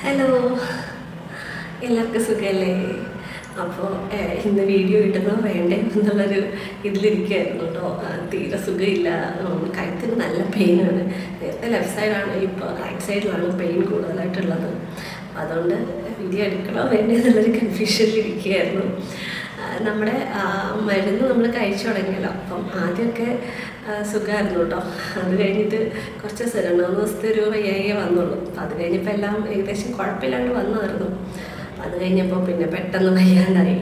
Hello എല്ലാവർക്കും സുഖമല്ലേ അപ്പോൾ ഇന്ന് വീഡിയോ ഇടുന്നോ വേണ്ടേ എന്നുള്ളൊരു ഇതിലിരിക്കുകയായിരുന്നു കേട്ടോ. തീരെ സുഖമില്ല. കഴുത്തിന് നല്ല പെയിനാണ് നേരത്തെ ലെഫ്റ്റ് സൈഡാണ് ഇപ്പോൾ റൈറ്റ് സൈഡിലാണ് പെയിൻ കൂടുതലായിട്ടുള്ളത്. അതുകൊണ്ട് വീഡിയോ എടുക്കണോ വേണ്ടേ എന്നുള്ളൊരു ആ, നമ്മുടെ മരുന്ന് നമ്മൾ കഴിച്ചു തുടങ്ങിയല്ലോ. അപ്പം ആദ്യമൊക്കെ സുഖമായിരുന്നു കേട്ടോ അത് കഴിഞ്ഞിട്ട് കുറച്ച് ദിവസം മൂന്ന് ദിവസത്തെ ഒരു വയ്യായി വന്നുള്ളൂ. അപ്പം അത് കഴിഞ്ഞപ്പോൾ എല്ലാം ഏകദേശം കുഴപ്പമില്ലാണ്ട് വന്നായിരുന്നു. അത് കഴിഞ്ഞപ്പോൾ പിന്നെ പെട്ടെന്ന് വയ്യാണ്ടായി.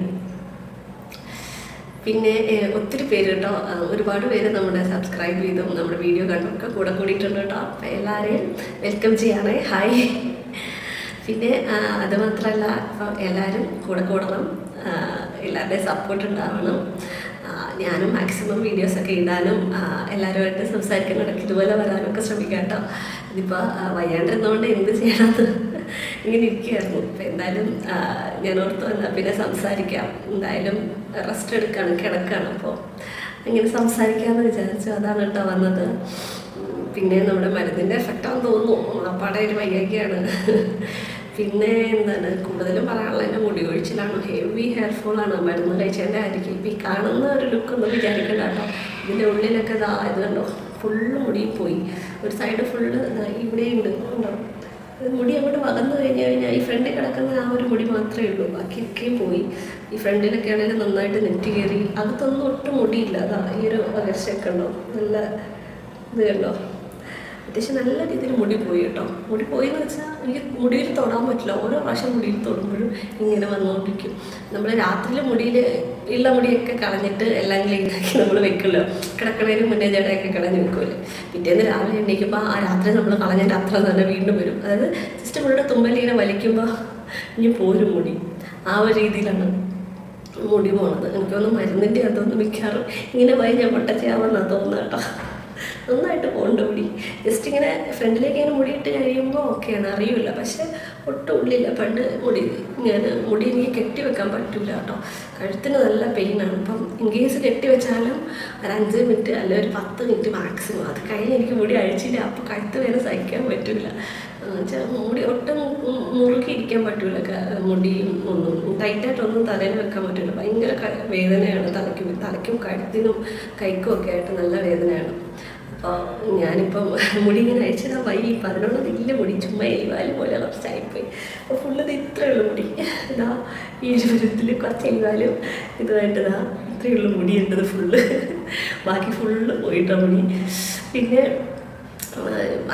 പിന്നെ ഒത്തിരി പേര് കേട്ടോ ഒരുപാട് പേര് നമ്മുടെ സബ്സ്ക്രൈബ് ചെയ്തും നമ്മുടെ വീഡിയോ കണ്ടൊക്കെ കൂടെ കൂടിയിട്ടുണ്ട് കേട്ടോ അപ്പം എല്ലാവരെയും വെൽക്കം ചെയ്യാണേ. ഹായ്. പിന്നെ അത് മാത്രമല്ല ഇപ്പം എല്ലാവരും കൂടെ കൂടണം. എല്ലാവരുടെയും സപ്പോർട്ട് ഉണ്ടാവണം ഞാനും മാക്സിമം വീഡിയോസൊക്കെ ഇടാനും എല്ലാവരുമായിട്ട് സംസാരിക്കാൻ ഇടയ്ക്ക് ഇതുപോലെ വരാനൊക്കെ ശ്രമിക്കാം കേട്ടോ ഇതിപ്പോൾ വയ്യാണ്ടിരുന്നതുകൊണ്ട് എന്ത് ചെയ്യണമെന്ന് ഇങ്ങനെ ഇരിക്കുകയായിരുന്നു അപ്പം എന്തായാലും ഞാൻ ഓർത്ത് വന്നാൽ പിന്നെ സംസാരിക്കാം എന്തായാലും റെസ്റ്റ് എടുക്കുകയാണ് കിടക്കുകയാണ് അപ്പോൾ ഇങ്ങനെ സംസാരിക്കാമെന്ന് വിചാരിച്ചു അതാണ് കേട്ടോ വന്നത് പിന്നെ നമ്മുടെ മരുന്നിന്റെ എഫക്റ്റാന്ന് തോന്നുന്നു അപ്പാടെ ഒരു വയ്യാക്കിയാണ് പിന്നെ എന്താണ് കൂടുതലും പറയാനുള്ള എന്റെ മുടി കൊഴിച്ചിലാണ്. ഹെവി ഹെയർ ഫോളാണ് മരുന്ന് കഴിച്ചതിന്റെ ആയിരിക്കും ഇപ്പം ഈ കാണുന്ന ഒരു ലുക്ക് ഒന്നും വിചാരിക്കണ്ട കേട്ടോ. ഇതിന്റെ ഉള്ളിലൊക്കെ ഇതാ ഇത് കണ്ടോ? ഫുള്ള് മുടി പോയി. ഒരു സൈഡ് ഫുള്ള് ഇവിടെയുണ്ട് കണ്ടോ? മുടി അങ്ങോട്ട് വകന്നു കഴിഞ്ഞ് കഴിഞ്ഞാൽ ഈ ഫ്രണ്ടിൽ കിടക്കുന്ന ആ ഒരു മുടി മാത്രമേ ഉള്ളൂ. ബാക്കിയൊക്കെ പോയി. ഈ ഫ്രണ്ടിലൊക്കെ ആണെങ്കിലും നന്നായിട്ട് നെറ്റ് കയറി. അകത്തൊന്നും ഒട്ടും മുടിയില്ല. അതാ ഈ ഒരു പകർച്ചയൊക്കെ ഉണ്ടോ? നല്ല ഇത് കണ്ടോ? അത്യാവശ്യം നല്ല രീതിയിൽ മുടി പോയി കേട്ടോ. മുടി പോയി എന്ന് വെച്ചാൽ എനിക്ക് മുടിയിൽ തൊടാൻ പറ്റില്ല. ഓരോ പ്രാവശ്യം മുടിയിൽ തൊടുമ്പോഴും ഇങ്ങനെ വന്നുകൊണ്ടിരിക്കും നമ്മൾ രാത്രിയിൽ മുടിയിൽ ഉള്ള മുടിയൊക്കെ കളഞ്ഞിട്ട് എല്ലാം ക്ലീനാക്കി നമ്മൾ വെക്കുമല്ലോ. കിടക്കണതിന് മുന്നേ ജടയൊക്കെ കളഞ്ഞ് വെക്കുമല്ലോ. പിറ്റേന്ന് രാവിലെ എണീക്കുമ്പോൾ ആ രാത്രി നമ്മൾ കളഞ്ഞതിന്റെ അത്ര തന്നെ വീണ്ടും വരും. അതായത് ജസ്റ്റ് മുടിയുടെ തുമ്പലിങ്ങനെ വലിക്കുമ്പോൾ ഇനി പോരും മുടി. ആ ഒരു രീതിയിലാണ് മുടി പോണത്. എനിക്കൊന്നും മരുന്നിന്റെ അതൊന്നും മിക്കാറും ഇങ്ങനെ പോയി ഞാൻ പൊട്ടച്ചാവെന്നാണ് തോന്നുന്നത് കേട്ടോ. നന്നായിട്ട് പോകണ്ട മുടി. ജസ്റ്റ് ഇങ്ങനെ ഫ്രണ്ടിലേക്ക് ഇങ്ങനെ മുടിയിട്ട് കഴിയുമ്പോൾ ഓക്കെയാണ് അറിയില്ല. പക്ഷെ ഒട്ടും ഉള്ളില്ല. പണ്ട് മുടി ഞാൻ മുടി എനിക്ക് കെട്ടി വെക്കാൻ പറ്റില്ല കേട്ടോ. കഴുത്തിന് നല്ല പെയിനാണ് അപ്പം ഇൻ കേസ് കെട്ടി വെച്ചാലും ഒരു അഞ്ച് മിനിറ്റ് അല്ല ഒരു പത്ത് മിനിറ്റ് മാക്സിമം അത് കഴിഞ്ഞ് എനിക്ക് മുടി അഴിച്ചില്ല. അപ്പോൾ കഴുത്ത് വരെ സഹിക്കാൻ പറ്റില്ല വെച്ചാൽ മുടി ഒട്ടും മുറുക്കി ഇരിക്കാൻ പറ്റില്ല മുടിയും ഒന്നും. ടൈറ്റായിട്ടൊന്നും തലയിൽ വെക്കാൻ പറ്റില്ല ഭയങ്കര വേദനയാണ്. തലയ്ക്കും തലയ്ക്കും കഴുത്തിനും കൈക്കും ഒക്കെ ആയിട്ട് നല്ല വേദനയാണ്. അപ്പോൾ ഞാനിപ്പം മുടി ഇങ്ങനെ അയച്ചിടാൻ വൈകി ഇപ്പം അതിനുള്ള ഇല്ല മുടി ചുമ്മാ എലിവാൽ പോലെ കുറച്ചായിപ്പോയി അപ്പോൾ ഫുള്ള് ഇത് ഇത്രയേ ഉള്ളൂ മുടി. ഇതാ ഈ ഒരു പരുവത്തിൽ കുറച്ച് എലിവാലും ഇതുമായിട്ട് ഇതാ ഇത്രയേ മുടി ഉണ്ടത് ഫുള്ള് ബാക്കി ഫുള്ള് പോയിട്ടാണ് മുടി. പിന്നെ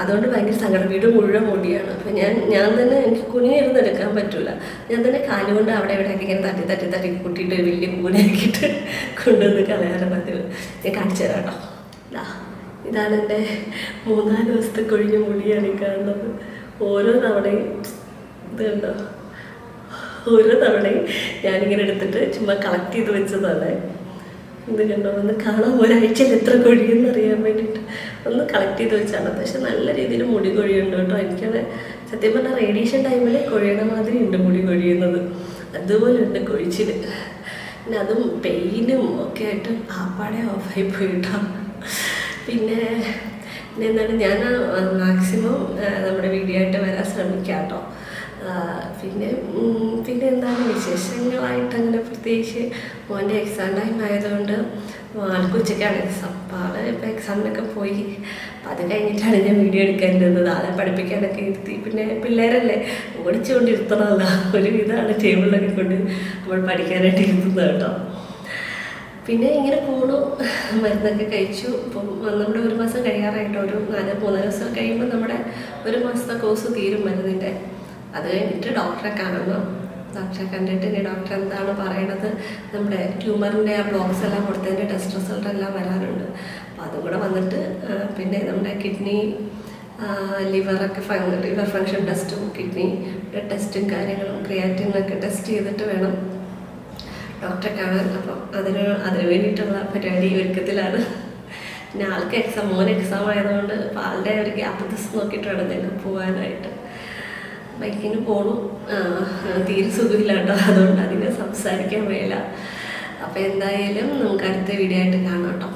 അതുകൊണ്ട് ഭയങ്കര സങ്കടം. വീട് മുഴുവൻ മുടിയാണ്. അപ്പം ഞാൻ ഞാൻ തന്നെ എനിക്ക് കുനിയിരുന്ന് എടുക്കാൻ പറ്റില്ല ഞാൻ തന്നെ കാലുകൊണ്ട് അവിടെ ഇവിടെയൊക്കെ ഇങ്ങനെ തട്ടി തട്ടി തട്ടി കൂട്ടിയിട്ട് വലിയ വലിയ കൂടെയാക്കിയിട്ട് കൊണ്ടുവന്ന് കളയാറ് പതിവ്. ഞാൻ കാണിച്ചു തരാം കേട്ടോ. ഇതാണ് എന്റെ മൂന്നാൽ ദിവസത്തെ കൊഴിഞ്ഞ മുടിയാണ് കാണുന്നത്. ഓരോ തവണയും ഇതുണ്ടോ? ഓരോ തവണയും ഞാനിങ്ങനെ എടുത്തിട്ട് ചുമ്മാ കളക്ട് ചെയ്ത് വെച്ചതാണ്. ഇത് കണ്ടോ? ഒന്ന് കാണാൻ ഒരാഴ്ചയിൽ എത്ര കൊഴിയെന്ന് അറിയാൻ വേണ്ടിയിട്ട്. ഒന്ന് കളക്ട് ചെയ്ത് വെച്ചാണ്. പക്ഷെ നല്ല രീതിയിൽ മുടി കൊഴിയുണ്ട് കേട്ടോ. എനിക്കത് സത്യം പറഞ്ഞാൽ റേഡിയേഷൻ ടൈമിൽ കൊഴിയണ മാതിരി ഉണ്ട് മുടി കൊഴിയുന്നത്. അതുപോലെ ഉണ്ട് കൊഴിച്ചിൽ പിന്നെ അതും പെയിനും ഒക്കെ ആയിട്ട് ആപ്പാടെ ഓഫായി പോയിട്ടാണ് പിന്നെ എന്താണ് ഞാൻ മാക്സിമം നമ്മുടെ വീഡിയോ ആയിട്ട് വരാൻ ശ്രമിക്കാം കേട്ടോ പിന്നെ പിന്നെ എന്താണ് വിശേഷങ്ങളായിട്ട് അങ്ങനെ പ്രത്യേകിച്ച് മോന്റെ എക്സാം ടൈം ആയതുകൊണ്ട് ആൾക്ക് ഉച്ചയ്ക്കാണ് എക്സാം അപ്പോൾ ആൾ ഇപ്പോൾ എക്സാമിനൊക്കെ പോയി. അപ്പം അത് കഴിഞ്ഞിട്ടാണ് ഞാൻ വീഡിയോ എടുക്കേണ്ടത്. ആളെ പഠിപ്പിക്കാനൊക്കെ ഇരുത്തി. പിന്നെ പിള്ളേരല്ലേ ഓടിച്ചുകൊണ്ടിരുത്തണമല്ല. ഒരു വിധമാണ് ടേബിളിലൊക്കെ കൊണ്ട് നമ്മൾ പഠിക്കാനായിട്ട് ഇരുത്തുന്നത് കേട്ടോ. പിന്നെ ഇങ്ങനെ പോണു മരുന്നൊക്കെ കഴിച്ചു. ഇപ്പം നമ്മുടെ ഒരു മാസം കഴിയാറായിട്ട് ഒരു നാല് മൂന്ന് ദിവസം കഴിയുമ്പോൾ നമ്മുടെ ഒരു മാസത്തെ കോഴ്സ് തീരും മരുന്നിന്റെ. അത് കഴിഞ്ഞിട്ട് ഡോക്ടറെ കാണണം ഡോക്ടറെ കണ്ടിട്ട് ഇനി ഡോക്ടർ എന്താണ് പറയണത്? നമ്മുടെ ട്യൂമറിന്റെ ആ ബ്ലോക്സ് എല്ലാം കൊടുത്തതിന്റെ ടെസ്റ്റ് റിസൾട്ട് എല്ലാം വരാനുണ്ട് അപ്പോൾ അതും കൂടെ വന്നിട്ട് പിന്നെ നമ്മുടെ കിഡ്നി ലിവറൊക്കെ ലിവർ ഫങ്ഷൻ ടെസ്റ്റും കിഡ്നി ടെസ്റ്റും കാര്യങ്ങളും ക്രിയാറ്റിനൊക്കെ ടെസ്റ്റ് ചെയ്തിട്ട് വേണം ഡോക്ടറെ കാണാൻ അപ്പം അതിന് അതിന് വേണ്ടിയിട്ടുള്ള പരിപാടി ഒരുക്കത്തിലാണ്. പിന്നെ ആൾക്ക് എക്സാം മോൻ എക്സാം ആയതുകൊണ്ട് അപ്പം ആളുടെ ഒരു ഗ്യാപ്പ് ദിവസം നോക്കിയിട്ട് വേണം ഞങ്ങൾക്ക് പോകാനായിട്ട് ബൈക്കിന് പോണു. തീരെ സുഖമില്ല കേട്ടോ അതുകൊണ്ട് അധികം സംസാരിക്കാൻ വേല അപ്പം എന്തായാലും നമുക്ക് അടുത്ത വീഡിയോ ആയിട്ട് കാണാം കേട്ടോ.